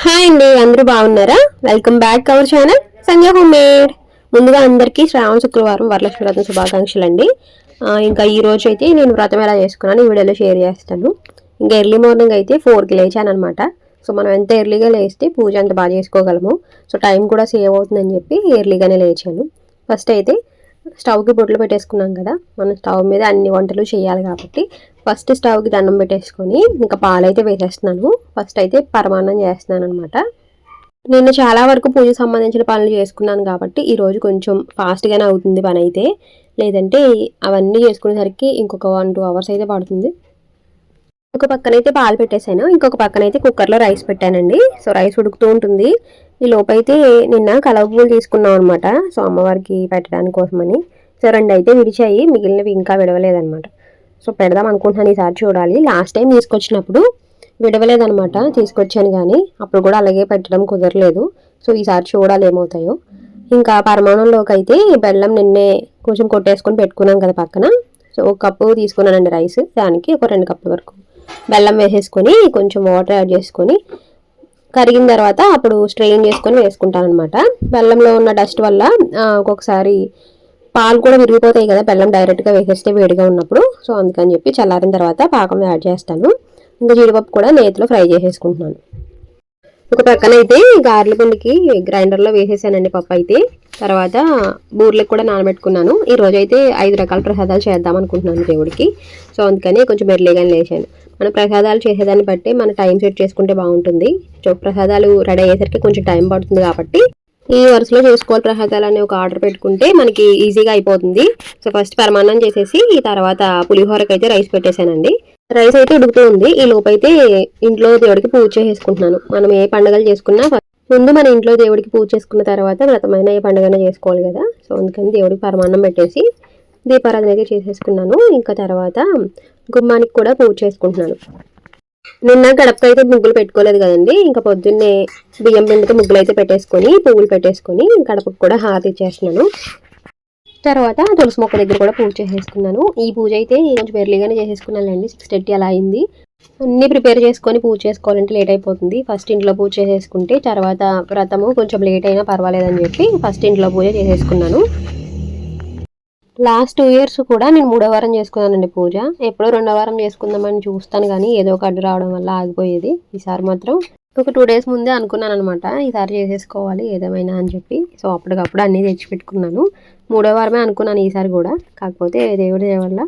Hi అండి అందరూ బాగున్నారా? Welcome back our channel Sanjay homemade ముందుగా అందరికీ శ్రావణ శుక్రవారం వరలక్ష్మి వ్రతం శుభాకాంక్షలు అండి. ఇంకా ఈ రోజు అయితే నేను వ్రతం ఎలా చేసుకున్నాను ఈ వీడియోలో షేర్ చేస్తాను. ఇంకా ఎర్లీ మార్నింగ్ అయితే ఫోర్కి లేచాను అనమాట సో మనం ఎంత ఎర్లీగా లేస్తే పూజ అంత బాగా చేసుకోగలము. సో టైం కూడా సేవ్ అవుతుందని చెప్పి ఎర్లీగానే లేచాను. ఫస్ట్ అయితే స్టవ్కి బొట్లు పెట్టేసుకున్నాం కదా మనం స్టవ్ మీద అన్ని వంటలు చేయాలి కాబట్టి. ఫస్ట్ స్టవ్కి దండం పెట్టేసుకొని ఇంకా పాలైతే వేసేస్తున్నాను. ఫస్ట్ అయితే పరమాన్నం చేస్తున్నాను అనమాట నేను చాలా వరకు పూజకు సంబంధించిన పనులు చేసుకున్నాను కాబట్టి ఈరోజు కొంచెం ఫాస్ట్గానే అవుతుంది పని అయితే లేదంటే అవన్నీ చేసుకునేసరికి ఇంకొక వన్ టూ అవర్స్ అయితే పడుతుంది. ఒక పక్కన అయితే పాలు పెట్టేశాను. ఇంకొక పక్కన అయితే కుక్కర్లో రైస్ పెట్టానండి. సో రైస్ ఉడుకుతూ ఉంటుంది. ఈ లోపైతే నిన్న కలవ పూలు తీసుకున్నాం అనమాట సో అమ్మవారికి పెట్టడానికి కోసమని. సో రెండు అయితే విడిచాయి. మిగిలినవి ఇంకా విడవలేదనమాట సో పెడదాం అనుకుంటున్నాను ఈసారి చూడాలి. లాస్ట్ టైం తీసుకొచ్చినప్పుడు విడవలేదనమాట తీసుకొచ్చాను కానీ అప్పుడు కూడా అలాగే పెట్టడం కుదరలేదు. సో ఈసారి చూడాలి ఏమవుతాయో. ఇంకా పరమాణంలోకి అయితే బెల్లం నిన్నే కొంచెం కొట్టేసుకొని పెట్టుకున్నాం కదా పక్కన. సో ఒక కప్పు తీసుకున్నానండి రైస్. దానికి ఒక రెండు కప్పుల వరకు. బెల్లం వేసేసుకొని కొంచెం వాటర్ యాడ్ చేసుకొని కరిగిన తర్వాత అప్పుడు స్ట్రెయిన్ చేసుకొని వేసుకుంటాను అనమాట బెల్లంలో ఉన్న డస్ట్ వల్ల ఒక్కొక్కసారి పాలు కూడా విరిగిపోతాయి కదా బెల్లం డైరెక్ట్గా వేసేస్తే వేడిగా ఉన్నప్పుడు. సో అందుకని చెప్పి చల్లారిన తర్వాత పాకం యాడ్ చేస్తాను. ఇంకా జీడిపప్పు కూడా నేతిలో ఫ్రై చేసేసుకుంటున్నాను. ఒక పక్కన అయితే గారెల పిండికి గ్రైండర్లో వేసేసానండి పప్పు అయితే. తర్వాత బూర్లకు కూడా నానబెట్టుకున్నాను. ఈ రోజైతే అయితే ఐదు రకాల ప్రసాదాలు చేద్దాం అనుకుంటున్నాను దేవుడికి. సో అందుకని కొంచెం ఎర్లీగానే లేచాను. మన ప్రసాదాలు చేసేదాన్ని బట్టి మన టైం సెట్ చేసుకుంటే బాగుంటుంది. సో ప్రసాదాలు రెడీ అయ్యేసరికి కొంచెం టైం పడుతుంది కాబట్టి ఈ వరుసలో చేసుకోవాలి ప్రసాదాలు అనే ఒక ఆర్డర్ పెట్టుకుంటే మనకి ఈజీగా అయిపోతుంది. సో ఫస్ట్ పరమాన్నం చేసేసి ఈ తర్వాత పులిహోరకి అయితే రైస్ పెట్టేశానండి. రైస్ అయితే ఉడుకుతూ ఉంది. ఈ లోపైతే ఇంట్లో దేవుడికి పూజ చేసుకుంటున్నాను. మనం ఏ పండుగలు చేసుకున్నా ముందు మన ఇంట్లో దేవుడికి పూజ చేసుకున్న తర్వాత వ్రతమైన ఏ పండుగనే చేసుకోవాలి కదా. సో అందుకని దేవుడికి పరమాన్నం పెట్టేసి దీపారాధన అయితే చేసేసుకున్నాను. ఇంకా తర్వాత గుమ్మానికి కూడా పూజ చేసుకుంటున్నాను. నిన్న గడపకి అయితే ముగ్గులు పెట్టుకోలేదు కదండి. ఇంకా పొద్దున్నే బియ్యం పిండితో ముగ్గులు అయితే పెట్టేసుకొని పువ్వులు పెట్టేసుకొని గడపకు కూడా హారతి ఇచ్చేస్తున్నాను. తర్వాత తులసి మొక్క దగ్గర కూడా పూజ చేసేసుకున్నాను. ఈ పూజ అయితే కొంచెం ఎర్లీగానే చేసేసుకున్నానండి సిక్స్ థర్టీ అలా అయింది. అన్నీ ప్రిపేర్ చేసుకొని పూజ చేసుకోవాలంటే లేట్ అయిపోతుంది. ఫస్ట్ ఇంట్లో పూజ చేసేసుకుంటే తర్వాత వ్రతము కొంచెం లేట్ అయినా పర్వాలేదని చెప్పి ఫస్ట్ ఇంట్లో పూజ చేసేసుకున్నాను. లాస్ట్ టూ ఇయర్స్ కూడా నేను మూడో వారం చేసుకున్నానండి పూజ. ఎప్పుడో రెండో వారం చేసుకుందామని చూస్తాను కానీ ఏదో ఒక అడ్డు రావడం వల్ల ఆగిపోయేది. ఈసారి మాత్రం ఒక టూ డేస్ ముందే అనుకున్నాను అనమాట ఈసారి చేసేసుకోవాలి ఏదేమైనా అని చెప్పి. సో అప్పటికప్పుడు అన్నీ తెచ్చిపెట్టుకున్నాను. మూడో వారమే అనుకున్నాను ఈసారి కూడా. కాకపోతే దేవుడి దయ వల్ల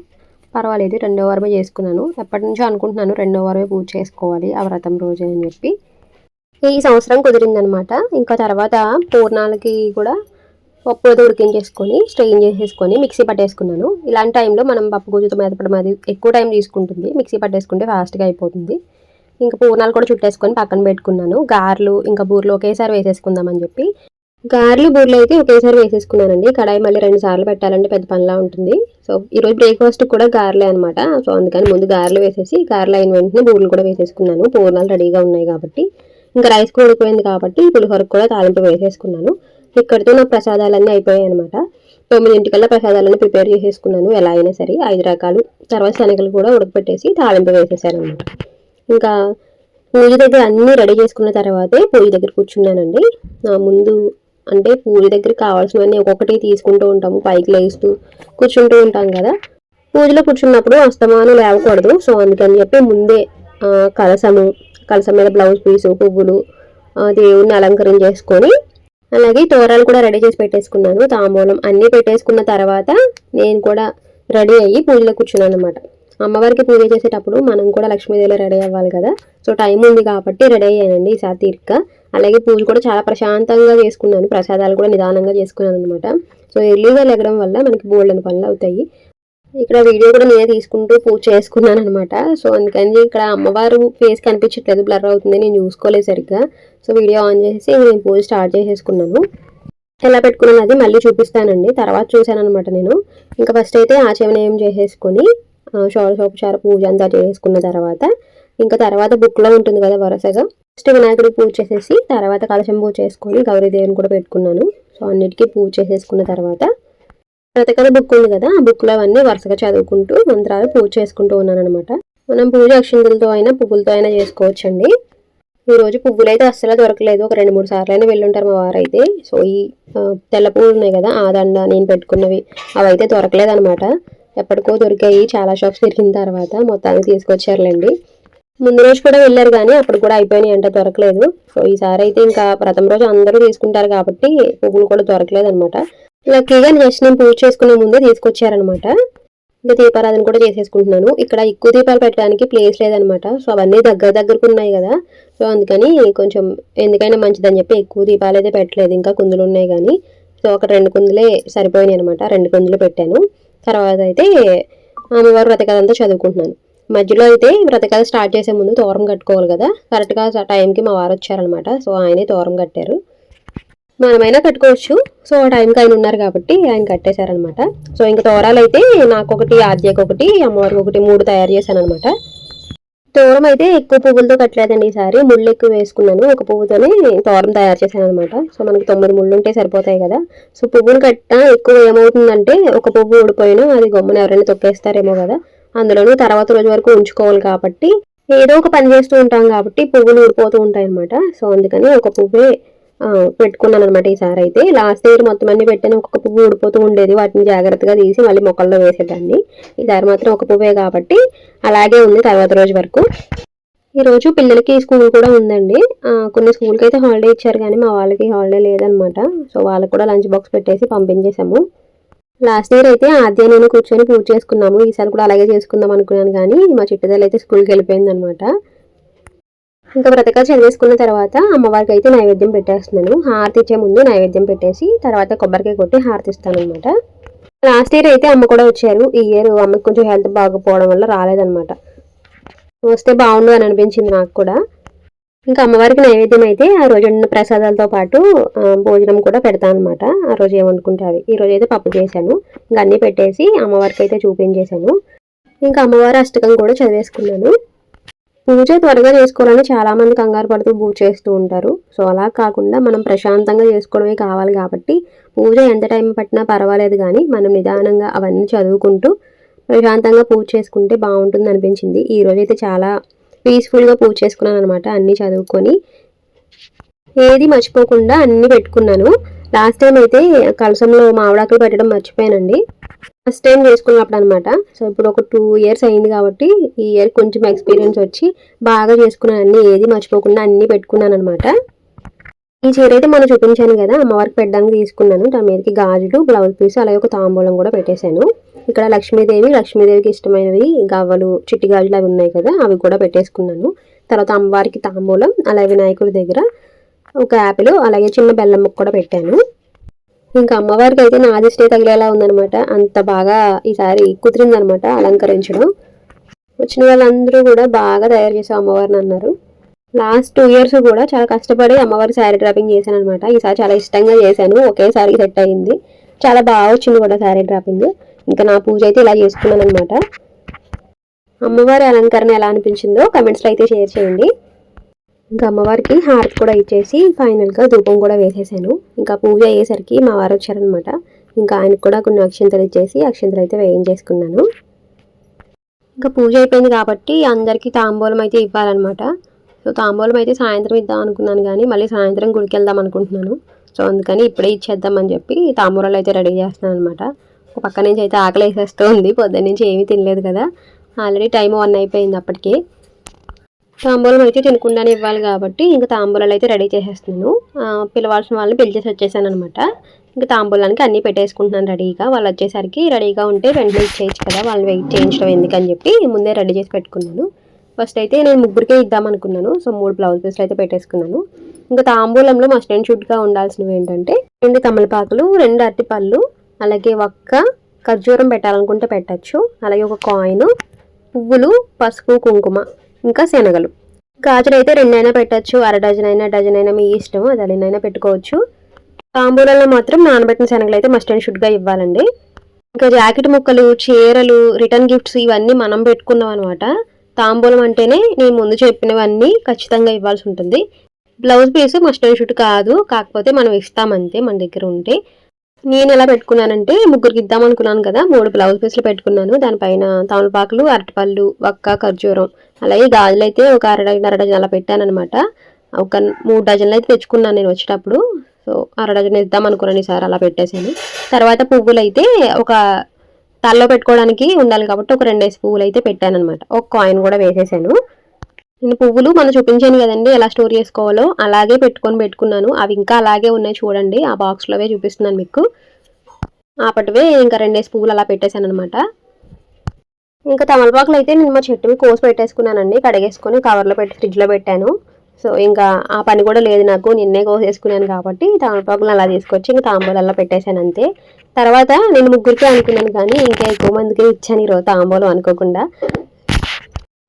పర్వాలేదు రెండో వారమే చేసుకున్నాను. ఎప్పటి నుంచో అనుకుంటున్నాను రెండో వారమే పూజ చేసుకోవాలి ఆ వ్రతం రోజే అని చెప్పి. ఈ సంవత్సరం కుదిరిందనమాట. ఇంకా తర్వాత పూర్ణాలకి కూడా పప్పు అయితే ఉడికించేసుకొని స్ట్రెయిన్ చేసేసుకొని మిక్సీ పట్టేసుకున్నాను. ఇలాంటి టైంలో మనం పప్పు గుజ్జుతో మెదపడం అది ఎక్కువ టైం తీసుకుంటుంది. మిక్సీ పట్టేసుకుంటే ఫాస్ట్గా అయిపోతుంది. ఇంకా పూర్ణాలు కూడా చుట్టేసుకొని పక్కన పెట్టుకున్నాను. గారెలు ఇంకా బూరెలు ఒకేసారి వేసేసుకుందామని చెప్పి. గారెలు బూరెలు అయితే ఒకేసారి వేసేసుకున్నానండి. కడాయి మళ్ళీ రెండు సార్లు పెట్టాలంటే పెద్ద పనిలా ఉంటుంది. సో ఈరోజు బ్రేక్ఫాస్ట్ కూడా గారెలే అనమాట సో అందుకని ముందు గారెలు వేసేసి గారెలు అయిన వెంటనే బూరెలు కూడా వేసేసుకున్నాను. పూర్ణాలు రెడీగా ఉన్నాయి కాబట్టి. ఇంకా రైస్ కూడా ఉడికిపోయింది కాబట్టి పులిహోరకు కూడా తాలింపు వేసేసుకున్నాను. ఇక్కడితో నా ప్రసాదాలన్నీ అయిపోయాయి అనమాట తొమ్మిదింటికల్లా ప్రసాదాలన్నీ ప్రిపేర్ చేసేసుకున్నాను. ఎలా అయినా సరే ఐదు రకాలు తర్వాత శనగలు కూడా ఉడకపెట్టేసి తాలింపు వేసేసాను అనమాట ఇంకా పూజ దగ్గర అన్నీ రెడీ చేసుకున్న తర్వాతే పూజ దగ్గర కూర్చున్నానండి. నా ముందు అంటే పూజ దగ్గర కావాల్సినవన్నీ ఒక్కొక్కటి తీసుకుంటూ ఉంటాము పైకి లేస్తూ కూర్చుంటూ ఉంటాం కదా. పూజలో కూర్చున్నప్పుడు అస్తమానం లేవకూడదు. సో అందుకని చెప్పి ముందే కలసము కలసం మీద బ్లౌజ్ పీసు పువ్వులు దేవుణ్ణి అలంకరణ చేసుకొని అలాగే తోరాలు కూడా రెడీ చేసి పెట్టేసుకున్నాను. తాంబూలం అన్నీ పెట్టేసుకున్న తర్వాత నేను కూడా రెడీ అయ్యి పూజలో కూర్చున్నాను అనమాట అమ్మవారికి పూజ చేసేటప్పుడు మనం కూడా లక్ష్మీదేవిలో రెడీ అవ్వాలి కదా. సో టైం ఉంది కాబట్టి రెడీ అయ్యానండి ఈసారి తీరిక. అలాగే పూజ కూడా చాలా ప్రశాంతంగా చేసుకున్నాను. ప్రసాదాలు కూడా నిదానంగా చేసుకున్నాను అనమాట సో ఎర్లీగా లెగడం వల్ల మనకి బోల్డెన్ పనులు అవుతాయి. ఇక్కడ వీడియో కూడా నేనే తీసుకుంటూ పూజ చేసుకున్నాను అనమాట సో అందుకని ఇక్కడ అమ్మవారు ఫేస్ కనిపించట్లేదు బ్లర్ అవుతుంది నేను చూసుకోలేదు సరిగ్గా. సో వీడియో ఆన్ చేసి నేను పూజ స్టార్ట్ చేసేసుకున్నాను. ఎలా పెట్టుకున్నాను అది మళ్ళీ చూపిస్తానండి. తర్వాత చూశాను అనమాట నేను. ఇంకా ఫస్ట్ అయితే ఆచమనీయం చేసేసుకొని ఆ, షోడశోపచార పూజ అంతా చేసుకున్న తర్వాత ఇంకా తర్వాత బుక్లో ఉంటుంది కదా వరుసగా ఫస్ట్ వినాయకుడి పూజ చేసేసి తర్వాత కలశం పూజ చేసుకొని గౌరీదేవిని కూడా పెట్టుకున్నాను. సో అన్నిటికీ పూజ చేసేసుకున్న తర్వాత వ్రతకథ బుక్ ఉంది కదా ఆ బుక్లో అవన్నీ వరుసగా చదువుకుంటూ మంత్రాలు పూజ చేసుకుంటూ ఉన్నాను అనమాట మనం పూజ అక్షంతులతో అయినా పువ్వులతో అయినా చేసుకోవచ్చండి. ఈరోజు పువ్వులైతే పువ్వులు అయితే అస్సలు దొరకలేదు. ఒక రెండు మూడు సార్లు అయినా వెళ్ళుంటారు మా వారు అయితే సో ఈ తెల్ల పువ్వులు ఉన్నాయి కదా ఆ దండ నేను పెట్టుకున్నవి అవి అయితే దొరకలేదు అనమాట ఎప్పటికో దొరికాయి చాలా షాప్స్ తిరిగిన తర్వాత మొత్తానికి తీసుకొచ్చారులేండి. ముందు రోజు కూడా వెళ్ళారు కానీ అప్పుడు కూడా అయిపోయినాయి అంటే దొరకలేదు. సో ఈసారి అయితే ఇంకా ప్రథమ రోజు అందరూ తీసుకుంటారు కాబట్టి పువ్వులు కూడా దొరకలేదు అనమాట లక్కీగా జస్ట్ నేను పూజ చేసుకునే ముందే తీసుకొచ్చారనమాట ఇంకా దీపారాధన కూడా చేసేసుకుంటున్నాను. ఇక్కడ ఎక్కువ దీపాలు పెట్టడానికి ప్లేస్ లేదనమాట సో అవన్నీ దగ్గర దగ్గరకు ఉన్నాయి కదా. సో అందుకని కొంచెం ఎందుకైనా మంచిదని చెప్పి ఎక్కువ దీపాలు అయితే పెట్టలేదు. ఇంకా కుందులు ఉన్నాయి కానీ. సో ఒక రెండు కుందులే సరిపోయినాయి అనమాట రెండు కుందులు పెట్టాను. తర్వాత అయితే అమ్మవారు వ్రతకథంతా చదువుకుంటున్నాను. మధ్యలో అయితే వ్రతకథ స్టార్ట్ చేసే ముందు తోరం కట్టుకోవాలి కదా. కరెక్ట్గా ఆ టైంకి మా వారు వచ్చారనమాట సో ఆయనే తోరం కట్టారు. మనమైనా కట్టుకోవచ్చు. సో ఆ టైంకి ఆయన ఉన్నారు కాబట్టి ఆయన కట్టేశారనమాట సో ఇంకా తోరాలు అయితే నాకు ఒకటి ఆద్యకు ఒకటి అమ్మవారికి ఒకటి మూడు తయారు చేశాను అనమాట తోరం అయితే ఎక్కువ పువ్వులతో కట్టలేదండి ఈసారి. ముళ్ళు ఎక్కువ వేసుకున్నాను. ఒక పువ్వుతోనే తోరం తయారు చేశాను అనమాట సో మనకి తొమ్మిది ముళ్ళు ఉంటే సరిపోతాయి కదా. సో పువ్వులు కట్ట ఎక్కువ ఏమవుతుందంటే ఒక పువ్వు ఊడిపోయినా అది గమ్మున ఎవరైనా తొక్కేస్తారేమో కదా. అందులోనూ తర్వాత రోజు వరకు ఉంచుకోవాలి కాబట్టి ఏదో ఒక పని చేస్తూ ఉంటాం కాబట్టి పువ్వులు ఊడిపోతూ ఉంటాయి అనమాట సో అందుకని ఒక పువ్వే పెట్టుకున్నాను అనమాట ఈసారి అయితే. లాస్ట్ ఇయర్ మొత్తం అన్ని పెట్టాను. ఒక్కొక్క పువ్వు ఊడిపోతూ ఉండేది. వాటిని జాగ్రత్తగా తీసి మళ్ళీ మొక్కల్లో వేసేదాన్ని. ఈసారి మాత్రం ఒక పువ్వే కాబట్టి అలాగే ఉంది తర్వాత రోజు వరకు. ఈరోజు పిల్లలకి స్కూల్ కూడా ఉందండి. కొన్ని స్కూల్కి అయితే హాలిడే ఇచ్చారు కానీ మా వాళ్ళకి హాలిడే లేదనమాట సో వాళ్ళకి కూడా లంచ్ బాక్స్ పెట్టేసి పంపించేసాము లాస్ట్ ఇయర్ అయితే ఆద్య నేను కూర్చొని పూజ చేసుకున్నాము. ఈసారి కూడా అలాగే చేసుకుందాం అనుకున్నాను కానీ మా చిట్టుదల అయితే స్కూల్కి వెళ్ళిపోయింది అనమాట ఇంకా వ్రతకాలు చదివేసుకున్న తర్వాత అమ్మవారికి అయితే నైవేద్యం పెట్టేస్తున్నాను. హారతి ఇచ్చే ముందు నైవేద్యం పెట్టేసి తర్వాత కొబ్బరికాయ కొట్టి హారతి ఇస్తాను అనమాట లాస్ట్ ఇయర్ అయితే అమ్మ కూడా వచ్చారు. ఈ ఇయర్ అమ్మకి కొంచెం హెల్త్ బాగోపోవడం వల్ల రాలేదనమాట వస్తే బాగుండు అని అనిపించింది నాకు కూడా. ఇంకా అమ్మవారికి నైవేద్యం అయితే ఆ రోజు ఉన్న ప్రసాదాలతో పాటు భోజనం కూడా పెడతాను అనమాట ఆ రోజు ఏమనుకుంటే అవి. ఈ రోజు అయితే పప్పు చేశాను. ఇంకా అన్నీ పెట్టేసి అమ్మవారికి అయితే చూపించేశాను ఇంకా అమ్మవారి అష్టకం కూడా చదివేసుకున్నాను. పూజ త్వరగా చేసుకోవాలని చాలామంది కంగారు పడుతూ పూజ చేస్తూ ఉంటారు. సో అలా కాకుండా మనం ప్రశాంతంగా చేసుకోవడమే కావాలి కాబట్టి పూజ ఎంత టైం పట్టినా పర్వాలేదు కానీ మనం నిదానంగా అవన్నీ చదువుకుంటూ ప్రశాంతంగా పూజ చేసుకుంటే బాగుంటుంది అనిపించింది ఈ రోజైతే చాలా పీస్ఫుల్గా పూజ చేసుకున్నాను అనమాట అన్నీ చదువుకొని. ఏది మర్చిపోకుండా అన్నీ పెట్టుకున్నాను. లాస్ట్ టైం అయితే కలసంలో మామిడాకులు పెట్టడం మర్చిపోయానండి. ఫస్ట్ టైం చేసుకున్నప్పుడు అనమాట సో ఇప్పుడు ఒక టూ ఇయర్స్ అయింది కాబట్టి ఈ ఇయర్ కొంచెం ఎక్స్పీరియన్స్ వచ్చి బాగా చేసుకున్నాను అన్ని. ఏది మర్చిపోకుండా అన్నీ పెట్టుకున్నాను అనమాట ఈ చీర అయితే మనం చూపించాను కదా అమ్మవారికి పెట్టడానికి తీసుకున్నాను. దాని మీదకి గాజులు బ్లౌజ్ పీస్ అలాగే ఒక తాంబూలం కూడా పెట్టేశాను. ఇక్కడ లక్ష్మీదేవి లక్ష్మీదేవికి ఇష్టమైనవి గవ్వలు చిట్టి గాజులు అవి ఉన్నాయి కదా అవి కూడా పెట్టేసుకున్నాను. తర్వాత అమ్మవారికి తాంబూలం అలాగే వినాయకుడి దగ్గర ఒక యాపిల్ అలాగే చిన్న బెల్లం ముక్క కూడా పెట్టాను. ఇంకా అమ్మవారికి అయితే నాది స్టే తగిలేలా ఉందనమాట అంత బాగా ఈసారి కుదిరిందనమాట అలంకరించడం. వచ్చిన వాళ్ళందరూ కూడా బాగా తయారు చేసాం అమ్మవారిని అన్నారు. లాస్ట్ టూ ఇయర్స్ కూడా చాలా కష్టపడి అమ్మవారి శారీ డ్రాపింగ్ చేశాను అనమాట ఈసారి చాలా ఇష్టంగా చేశాను. ఒకేసారి సెట్ అయింది. చాలా బాగా వచ్చింది కూడా శారీ డ్రాపింగ్. ఇంకా నా పూజ అయితే ఇలా చేసుకున్నాను అనమాట అమ్మవారి అలంకరణ ఎలా అనిపించిందో కమెంట్స్లో అయితే షేర్ చేయండి. ఇంకా అమ్మవారికి హారతి కూడా ఇచ్చేసి ఫైనల్గా ధూపం కూడా వేసేసాను. ఇంకా పూజ అయ్యేసరికి మా వారు వచ్చారనమాట ఇంకా ఆయనకు కూడా కొన్ని అక్షంతలు ఇచ్చేసి అక్షంతలు అయితే వేయించేసుకున్నాను. ఇంకా పూజ అయిపోయింది కాబట్టి అందరికీ తాంబూలం అయితే ఇవ్వాలన్నమాట. సో తాంబూలం అయితే సాయంత్రం ఇద్దాం అనుకున్నాను కానీ మళ్ళీ సాయంత్రం గుడికి వెళ్దాం అనుకుంటున్నాను. సో అందుకని ఇప్పుడే ఇచ్చేద్దామని చెప్పి తాంబూలాలు అయితే రెడీ చేస్తున్నాను అనమాట ఒక పక్క నుంచి అయితే ఆకలి వేసేస్తూ ఉంది పొద్దున్న నుంచి ఏమీ తినలేదు కదా. ఆల్రెడీ టైం వన్ అయిపోయింది అప్పటికే. తాంబూలం అయితే తినకుండానే ఇవ్వాలి కాబట్టి ఇంకా తాంబూలాలు అయితే రెడీ చేసేస్తున్నాను. పిలవాల్సిన వాళ్ళని పిలిచేసి వచ్చేసాను అనమాట ఇంకా తాంబూలానికి అన్నీ పెట్టేసుకుంటున్నాను రెడీగా. వాళ్ళు వచ్చేసరికి రెడీగా ఉంటే వెంటనే ఇచ్చేయచ్చు కదా వాళ్ళు వెయిట్ చేయించడం ఎందుకని చెప్పి ముందే రెడీ చేసి పెట్టుకున్నాను. ఫస్ట్ అయితే నేను ముగ్గురికే ఇద్దాం అనుకున్నాను. సో మూడు బ్లౌజ్ పీస్లు అయితే పెట్టేసుకున్నాను. ఇంకా తాంబూలంలో మస్ట్ అండ్ షుడ్గా ఉండాల్సినవి ఏంటంటే రెండు తమలపాకులు రెండు అరటిపళ్ళు అలాగే ఒక్క ఖర్జూరం పెట్టాలనుకుంటే పెట్టచ్చు. అలాగే ఒక కాయిన్ పువ్వులు పసుపు కుంకుమ ఇంకా శనగలు. గాజులు అయితే రెండైనా పెట్టచ్చు. అర డజన్ అయినా డజన్ అయినా మీ ఇష్టం. అది ఎన్నైనా పెట్టుకోవచ్చు. తాంబూలంలో మాత్రం నానబెట్టిన శనగలు అయితే మస్ట్ అండ్ షుడ్గా ఇవ్వాలండి. ఇంకా జాకెట్ ముక్కలు చీరలు రిటర్న్ గిఫ్ట్స్ ఇవన్నీ మనం పెట్టుకున్నాం అనమాట తాంబూలం అంటేనే నేను ముందు చెప్పినవన్నీ ఖచ్చితంగా ఇవ్వాల్సి ఉంటుంది. బ్లౌజ్ పీస్ మస్ట్ అండ్ కాదు. కాకపోతే మనం ఇస్తామంతే మన దగ్గర ఉంటే. నేను ఎలా పెట్టుకున్నానంటే ముగ్గురికి ఇద్దాం అనుకున్నాను కదా మూడు బ్లౌజ్ పీస్లు పెట్టుకున్నాను. దానిపైన తమలపాకులు అరటిపళ్ళు వక్క ఖర్జూరం. అలాగే గాజులు అయితే ఒక అర డజన్ అర డజన్ అలా పెట్టాను అనమాట ఒక మూడు డజన్లు అయితే తెచ్చుకున్నాను నేను వచ్చేటప్పుడు. సో అర డజన్ ఇద్దాం అనుకున్నాను ఈసారి అలా పెట్టేశాను. తర్వాత పువ్వులు అయితే ఒక తలలో పెట్టుకోవడానికి ఉండాలి కాబట్టి ఒక రెండేసి పువ్వులు అయితే పెట్టాను అనమాట ఒక కాయిన్ కూడా వేసేసాను. నేను పువ్వులు మనం చూపించాను కదండి ఎలా స్టోర్ చేసుకోవాలో అలాగే పెట్టుకొని పెట్టుకున్నాను. అవి ఇంకా అలాగే ఉన్నాయి చూడండి ఆ బాక్స్లోవే చూపిస్తున్నాను మీకు. అప్పటివే ఇంకా రెండేసి పువ్వులు అలా పెట్టేశాను అనమాట ఇంకా తమలపాకులు అయితే నేను మా చెట్టువి కోసి పెట్టేసుకున్నానండి కడిగేసుకొని కవర్లో పెట్టి ఫ్రిడ్జ్లో పెట్టాను. సో ఇంకా ఆ పని కూడా లేదు నాకు నిన్నే కోసేసుకున్నాను కాబట్టి తమలపాకులు అలా తీసుకొచ్చి ఇంకా తాంబూలల్లో పెట్టేశాను అంతే. తర్వాత నేను ముగ్గురికి అనుకున్నాను కానీ ఇంకా ఎక్కువ మందికి ఇచ్చాను ఈరోజు తాంబూలం అనుకోకుండా.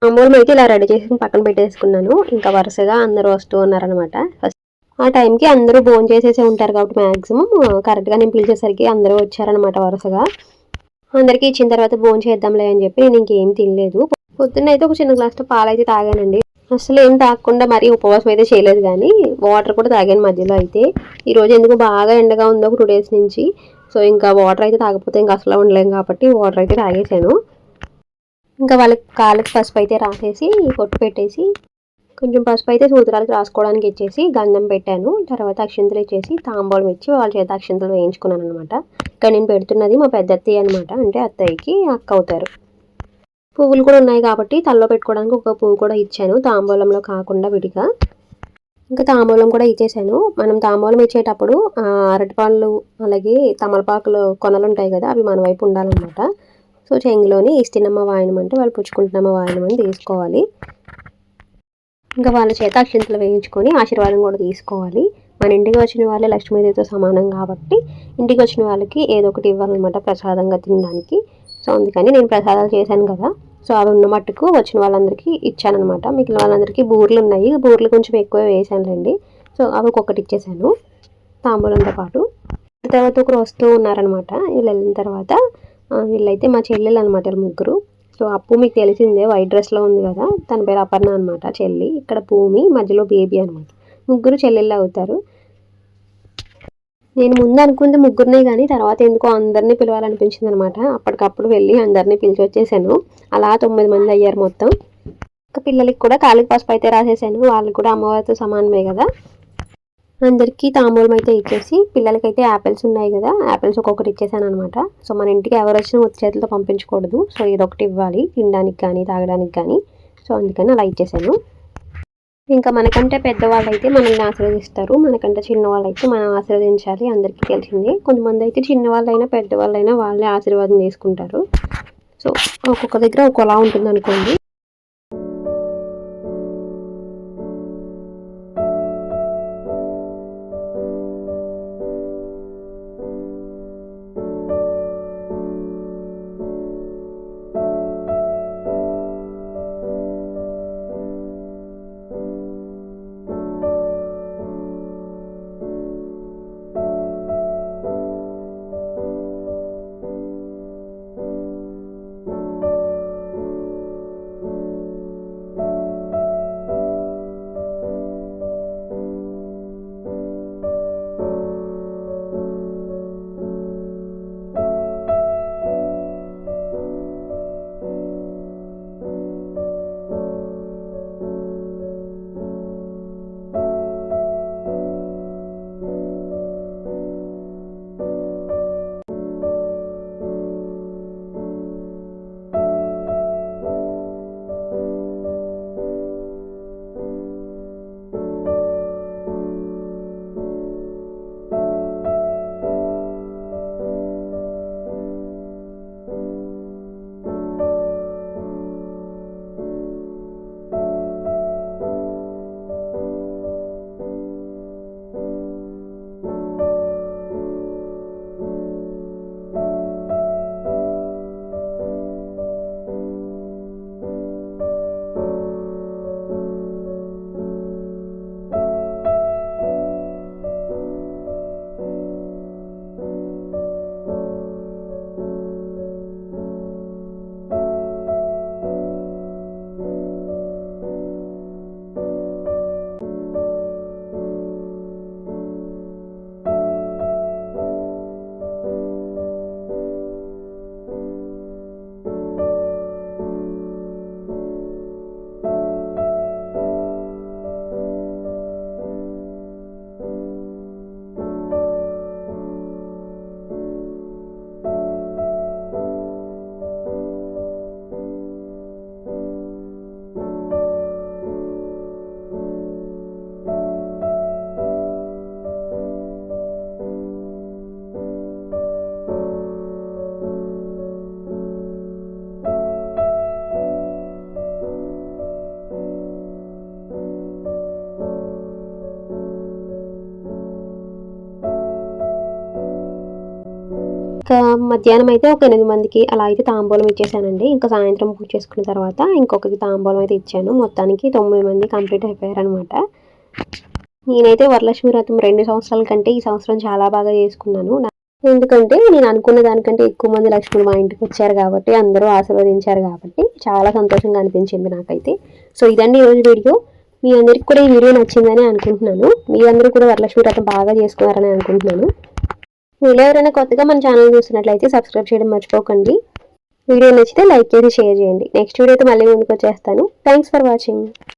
తాంబూలం అయితే ఇలా రెడీ చేసి పక్కన పెట్టేసుకున్నాను. ఇంకా వరుసగా అందరూ వస్తూ ఉన్నారనమాట ఫస్ట్ ఆ టైంకి అందరూ భోజనం చేసేసే ఉంటారు కాబట్టి మ్యాక్సిమం కరెక్ట్గా నేను పిలిచేసరికి అందరూ వచ్చారనమాట వరుసగా. అందరికీ ఇచ్చిన తర్వాత భోజనం చేద్దాంలే అని చెప్పి నేను ఇంకేం తినలేదు. పొద్దున్న అయితే ఒక చిన్న గ్లాస్తో పాలు అయితే తాగానండి. అసలు ఏం తాగకుండా మరీ ఉపవాసం అయితే చేయలేదు కానీ వాటర్ కూడా తాగాను మధ్యలో అయితే. ఈరోజు ఎందుకు బాగా ఎండగా ఉందో టూ డేస్ నుంచి. సో ఇంకా వాటర్ అయితే తాగకపోతే ఇంకా అసలు ఉండలేం కాబట్టి వాటర్ అయితే తాగేసాను ఇంకా వాళ్ళకి కాళ్ళకి పసుపు అయితే రాసేసి కొట్టు పెట్టేసి కొంచెం పసుపు అయితే సూత్రాలకు రాసుకోవడానికి ఇచ్చేసి గంధం పెట్టాను. తర్వాత అక్షింతలు ఇచ్చేసి తాంబూలం ఇచ్చి వాళ్ళ చేత అక్షింతలు వేయించుకున్నాను అనమాట ఇక్కడ నేను పెడుతున్నది మా పెద్ద అత్తయ్య అనమాట అంటే అత్తయ్యకి అక్క అవుతారు. పువ్వులు కూడా ఉన్నాయి కాబట్టి తల్లో పెట్టుకోవడానికి ఒక పువ్వు కూడా ఇచ్చాను. తాంబూలంలో కాకుండా విడిగా. ఇంకా తాంబూలం కూడా ఇచ్చేసాను. మనం తాంబూలం ఇచ్చేటప్పుడు అరటిపళ్ళు అలాగే తమలపాకులు కొనలు ఉంటాయి కదా అవి మన వైపు ఉండాలన్నమాట. సో చెంగులోని ఇస్తినమ్మ వాయనం అంటే వాళ్ళు పుచ్చుకుంటున్నమ్మ వాయనం అని తీసుకోవాలి. ఇంకా వాళ్ళ చేత అక్షింతలు వేయించుకొని ఆశీర్వాదం కూడా తీసుకోవాలి. మన ఇంటికి వచ్చిన వాళ్ళే లక్ష్మీదేవితో సమానం కాబట్టి ఇంటికి వచ్చిన వాళ్ళకి ఏదో ఒకటి ఇవ్వాలన్నమాట ప్రసాదంగా తినడానికి. సో అందుకని నేను ప్రసాదాలు చేశాను కదా. సో అవి ఉన్న మట్టుకు వచ్చిన వాళ్ళందరికీ ఇచ్చానమాట మిగిలిన వాళ్ళందరికీ బూర్లు ఉన్నాయి. బూర్లు కొంచెం ఎక్కువ వేసానులేండి సో అవి ఒక్కొక్కటి ఇచ్చేసాను. తాంబూలంతో పాటు. తర్వాత ఒకరు వస్తూ ఉన్నారనమాట వీళ్ళు వెళ్ళిన తర్వాత వీళ్ళైతే మా చెల్లెలు అనమాట ముగ్గురు. సో అప్పు మీకు తెలిసిందే వైట్ డ్రెస్లో ఉంది కదా. తన పేరు అపర్ణ అనమాట చెల్లి. ఇక్కడ భూమి మధ్యలో బేబీ అనమాట ముగ్గురు చెల్లెళ్ళు అవుతారు. నేను ముందు అనుకుంది ముగ్గురినే కానీ తర్వాత ఎందుకో అందరినీ పిలవాలనిపించింది అనమాట అప్పటికప్పుడు వెళ్ళి అందరినీ పిలిచి వచ్చేసాను. అలా తొమ్మిది మంది అయ్యారు మొత్తం. ఇంకా పిల్లలకి కూడా కాలికి పసుపు అయితే రాసేసాను. వాళ్ళు కూడా అమ్మవారితో సమానమే కదా. అందరికీ తాంబూలం అయితే ఇచ్చేసి పిల్లలకైతే యాపిల్స్ ఉన్నాయి కదా. యాపిల్స్ ఒక్కొక్కటి ఇచ్చేసాను అనమాట సో మన ఇంటికి ఎవరు వచ్చినా ఉత్తి పంపించకూడదు. సో ఇదొకటి ఇవ్వాలి. తినడానికి కానీ తాగడానికి కానీ సో అందుకని అలా ఇచ్చేసాను. ఇంకా మనకంటే పెద్దవాళ్ళు అయితే మనల్ని ఆశీర్వదిస్తారు. మనకంటే చిన్నవాళ్ళు అయితే మనం ఆశీర్వదించాలి. అందరికీ తెలిసింది. కొంతమంది అయితే చిన్నవాళ్ళైనా పెద్దవాళ్ళైనా వాళ్ళే ఆశీర్వాదం తీసుకుంటారు. సో ఒక్కొక్క దగ్గర ఒకలా ఉంటుంది అనుకోండి మధ్యాహ్నం అయితే ఒక ఎనిమిది మందికి అలా అయితే తాంబూలం ఇచ్చేసానండి. ఇంకా సాయంత్రం పూజ చేసుకున్న తర్వాత ఇంకొకరికి తాంబూలం అయితే ఇచ్చాను. మొత్తానికి తొమ్మిది మంది కంప్లీట్ అయిపోయారనమాట నేనైతే వరలక్ష్మి వ్రతం రెండు సంవత్సరాల కంటే ఈ సంవత్సరం చాలా బాగా చేసుకున్నాను. ఎందుకంటే నేను అనుకున్న దానికంటే ఎక్కువ మంది లక్ష్ములు మా ఇంటికి వచ్చారు కాబట్టి అందరూ ఆశీర్వదించారు కాబట్టి చాలా సంతోషంగా అనిపించింది నాకైతే. సో ఇదండి ఈరోజు వీడియో. మీ అందరికి కూడా ఈ వీడియో నచ్చిందని అనుకుంటున్నాను. మీ అందరూ కూడా వరలక్ష్మి వ్రతం బాగా చేసుకున్నారని అనుకుంటున్నాను. మీలో ఎవరైనా కొత్తగా మన ఛానల్ చూసినట్లయితే సబ్స్క్రైబ్ చేయడం మర్చిపోకండి. వీడియో నచ్చితే లైక్ చేసి షేర్ చేయండి. నెక్స్ట్ వీడియోతో మళ్ళీ ముందుకు వచ్చేస్తాను. Thanks for watching